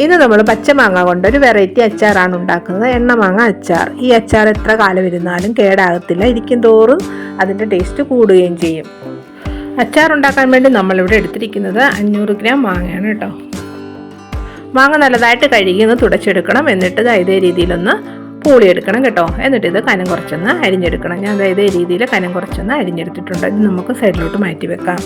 ഇന്ന് നമ്മൾ പച്ചമാങ്ങ കൊണ്ട് ഒരു വെറൈറ്റി അച്ചാറാണ് ഉണ്ടാക്കുന്നത്. എണ്ണമാങ്ങ അച്ചാർ. ഈ അച്ചാർ എത്ര കാലം ഇരുന്നാലും കേടാകത്തില്ല. ഇരിക്കും തോറും അതിന്റെ ടേസ്റ്റ് കൂടുകയും ചെയ്യും. അച്ചാർ ഉണ്ടാക്കാൻ വേണ്ടി നമ്മളിവിടെ എടുത്തിരിക്കുന്നത് അഞ്ഞൂറ് ഗ്രാം മാങ്ങയാണ് കേട്ടോ. മാങ്ങ നല്ലതായിട്ട് കഴുകി ഒന്ന് തുടച്ചെടുക്കണം. എന്നിട്ട് ഇതേ രീതിയിലൊന്ന് പൂളിയെടുക്കണം കേട്ടോ. എന്നിട്ട് ഇത് കനം കുറച്ചൊന്ന് അരിഞ്ഞെടുക്കണം. ഞാൻ അതായത് ഈ രീതിയിൽ കനം കുറച്ചൊന്ന് അരിഞ്ഞെടുത്തിട്ടുണ്ട്. ഇത് നമുക്ക് സൈഡിലോട്ട് മാറ്റി വെക്കാം.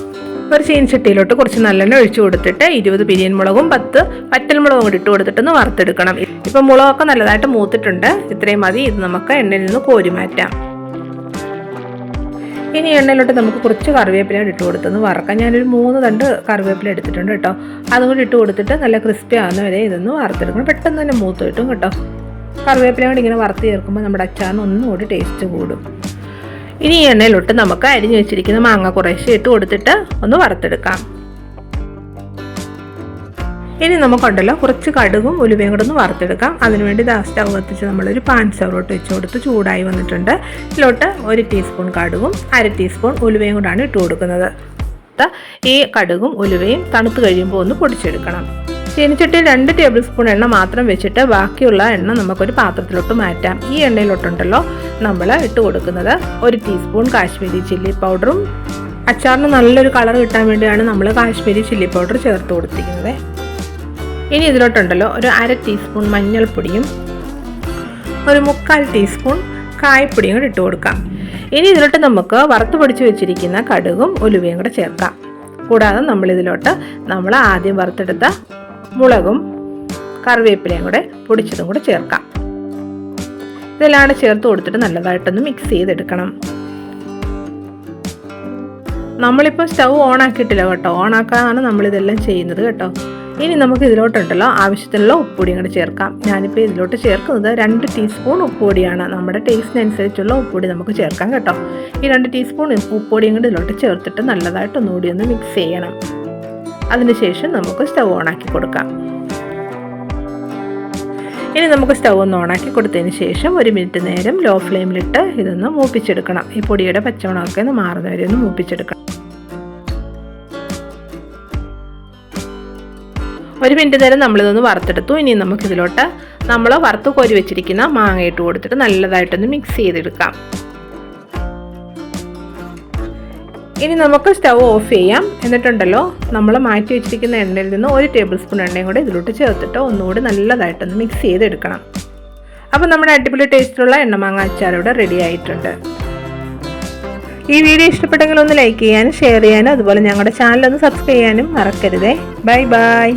ഒരു ചീൻചട്ടിയിലോട്ട് കുറച്ച് നല്ലെണ്ണ ഒഴിച്ചു കൊടുത്തിട്ട് ഇരുപത് പിരിയൻ മുളകും പത്ത് വറ്റൽമുളകും കൂടി ഇട്ട് കൊടുത്തിട്ടൊന്ന് വറുത്തെടുക്കണം. ഇപ്പം മുളകൊക്കെ നല്ലതായിട്ട് മൂത്തിട്ടുണ്ട്. ഇത്രയും മതി. ഇത് നമുക്ക് എണ്ണയിൽ നിന്ന് കോരി മാറ്റാം. ഇനി എണ്ണയിലോട്ട് നമുക്ക് കുറച്ച് കറിവേപ്പില ഇട്ട് കൊടുത്തൊന്ന് വറക്കാം. ഞാനൊരു മൂന്ന് തണ്ട് കറിവേപ്പില എടുത്തിട്ടുണ്ട് കേട്ടോ. അതും കൂടി ഇട്ട് കൊടുത്തിട്ട് നല്ല ക്രിസ്പി ആകുന്ന വരെ ഇതൊന്ന് വറുത്തെടുക്കണം. പെട്ടെന്ന് തന്നെ മൂത്ത് കിട്ടും കേട്ടോ. കറിവേപ്പില കൂടി ഇങ്ങനെ വറുത്ത് ചേർക്കുമ്പോൾ നമ്മുടെ അച്ചാറിന് ഒന്നുകൂടി ടേസ്റ്റ് കൂടും. ഇനി ഈ എണ്ണയിലോട്ട് നമുക്ക് അരിഞ്ഞു വെച്ചിരിക്കുന്ന മാങ്ങ കുറേശ്ശെ ഇട്ട് കൊടുത്തിട്ട് ഒന്ന് വറുത്തെടുക്കാം. ഇനി നമുക്കുണ്ടല്ലോ കുറച്ച് കടുകും ഉലുവയും കൂടെ ഒന്ന് വറുത്തെടുക്കാം. അതിനുവേണ്ടി ദാ സ്റ്റവ് കത്തിച്ച് നമ്മളൊരു പാൻ സ്റ്റവിലോട്ട് വെച്ച് കൊടുത്ത് ചൂടായി വന്നിട്ടുണ്ട്. ഇതിലോട്ട് ഒരു ടീസ്പൂൺ കടുകും അര ടീസ്പൂൺ ഉലുവയും കൂടാണ് ഇട്ട് കൊടുക്കുന്നത്. ഈ കടുകും ഉലുവയും തണുത്ത് കഴിയുമ്പോൾ ഒന്ന് പൊടിച്ചെടുക്കണം. ചീനിച്ചട്ടിയിൽ രണ്ട് ടേബിൾ സ്പൂൺ എണ്ണ മാത്രം വെച്ചിട്ട് ബാക്കിയുള്ള എണ്ണ നമുക്കൊരു പാത്രത്തിലോട്ട് മാറ്റാം. ഈ എണ്ണയിലോട്ടുണ്ടല്ലോ നമ്മൾ ഇട്ട് കൊടുക്കുന്നത്. ഒരു ടീസ്പൂൺ കാശ്മീരി ചില്ലി പൗഡറും അച്ചാറിന് നല്ലൊരു കളർ കിട്ടാൻ വേണ്ടിയാണ് നമ്മൾ കാശ്മീരി ചില്ലി പൗഡർ ചേർത്ത് കൊടുത്തിരിക്കുന്നത്. ഇനി ഇതിലോട്ടുണ്ടല്ലോ ഒരു അര ടീസ്പൂൺ മഞ്ഞൾപ്പൊടിയും ഒരു മുക്കാൽ ടീസ്പൂൺ കായപ്പൊടിയും കൂടി ഇട്ട് കൊടുക്കാം. ഇനി ഇതിലോട്ട് നമുക്ക് വറുത്ത് പൊടിച്ച് വെച്ചിരിക്കുന്ന കടുകും ഉലുവയും കൂടെ ചേർക്കാം. കൂടാതെ നമ്മളിതിലോട്ട് നമ്മൾ ആദ്യം വറുത്തെടുത്ത മുളകും കറിവേപ്പിലയും കൂടെ പൊടിച്ചതും കൂടെ ചേർക്കാം. ഇതെല്ലാം ചേർത്ത് കൊടുത്തിട്ട് നല്ലതായിട്ടൊന്ന് മിക്സ് ചെയ്തെടുക്കണം. നമ്മളിപ്പോൾ സ്റ്റൗ ഓൺ ആക്കിയിട്ടില്ല കേട്ടോ. ഓൺ ആക്കാനാണ് നമ്മളിതെല്ലാം ചെയ്യുന്നത് കേട്ടോ. ഇനി നമുക്ക് ഇതിലോട്ടുണ്ടല്ലോ ആവശ്യത്തിനുള്ള ഉപ്പുപൊടിയും കൂടെ ചേർക്കാം. ഞാനിപ്പോൾ ഇതിലോട്ട് ചേർക്കുന്നത് രണ്ട് ടീസ്പൂൺ ഉപ്പുപൊടിയാണ്. നമ്മുടെ ടേസ്റ്റിനനുസരിച്ചുള്ള ഉപ്പുപൊടി നമുക്ക് ചേർക്കാം കേട്ടോ. ഈ രണ്ട് ടീസ്പൂൺ ഉപ്പുപൊടിയും കൂടി ഇതിലോട്ട് ചേർത്തിട്ട് നല്ലതായിട്ട് ഒന്നുകൂടി ഒന്ന് മിക്സ് ചെയ്യണം. അതിനുശേഷം നമുക്ക് സ്റ്റൗ ഓണാക്കി കൊടുക്കാം. ഇനി നമുക്ക് സ്റ്റൗ ഒന്ന് ഓണാക്കി കൊടുത്തതിന് ശേഷം ഒരു മിനിറ്റ് നേരം ലോ ഫ്ലെയിമിലിട്ട് ഇതൊന്ന് മൂപ്പിച്ചെടുക്കണം. ഈ പൊടിയുടെ പച്ചമുളകൊക്കെ ഒന്ന് മാറുന്ന വരെ ഒന്ന് മൂപ്പിച്ചെടുക്കണം. ഒരു മിനിറ്റ് നേരം നമ്മളിതൊന്ന് വറുത്തെടുത്തു. ഇനി നമുക്കിതിലോട്ട് നമ്മൾ വറുത്ത് കോരി വെച്ചിരിക്കുന്ന മാങ്ങ ഇട്ട് കൊടുത്തിട്ട് നല്ലതായിട്ടൊന്ന് മിക്സ് ചെയ്തെടുക്കാം. ഇനി നമുക്ക് സ്റ്റവ് ഓഫ് ചെയ്യാം. എന്നിട്ടുണ്ടല്ലോ നമ്മൾ മാറ്റി വെച്ചിരിക്കുന്ന എണ്ണയിൽ നിന്ന് ഒരു ടേബിൾ സ്പൂൺ എണ്ണയും കൂടെ ഇതിലോട്ട് ചേർത്തിട്ട് ഒന്നുകൂടി നല്ലതായിട്ടൊന്ന് മിക്സ് ചെയ്തെടുക്കണം. അപ്പോൾ നമ്മുടെ അടിപൊളി ടേസ്റ്റിലുള്ള എണ്ണമാങ്ങ അച്ചാർ ഇവിടെ റെഡി ആയിട്ടുണ്ട്. ഈ വീഡിയോ ഇഷ്ടപ്പെട്ടെങ്കിൽ ഒന്ന് ലൈക്ക് ചെയ്യാനും ഷെയർ ചെയ്യാനും അതുപോലെ ഞങ്ങളുടെ ചാനൽ ഒന്ന് സബ്സ്ക്രൈബ് ചെയ്യാനും മറക്കരുതേ. Bye bye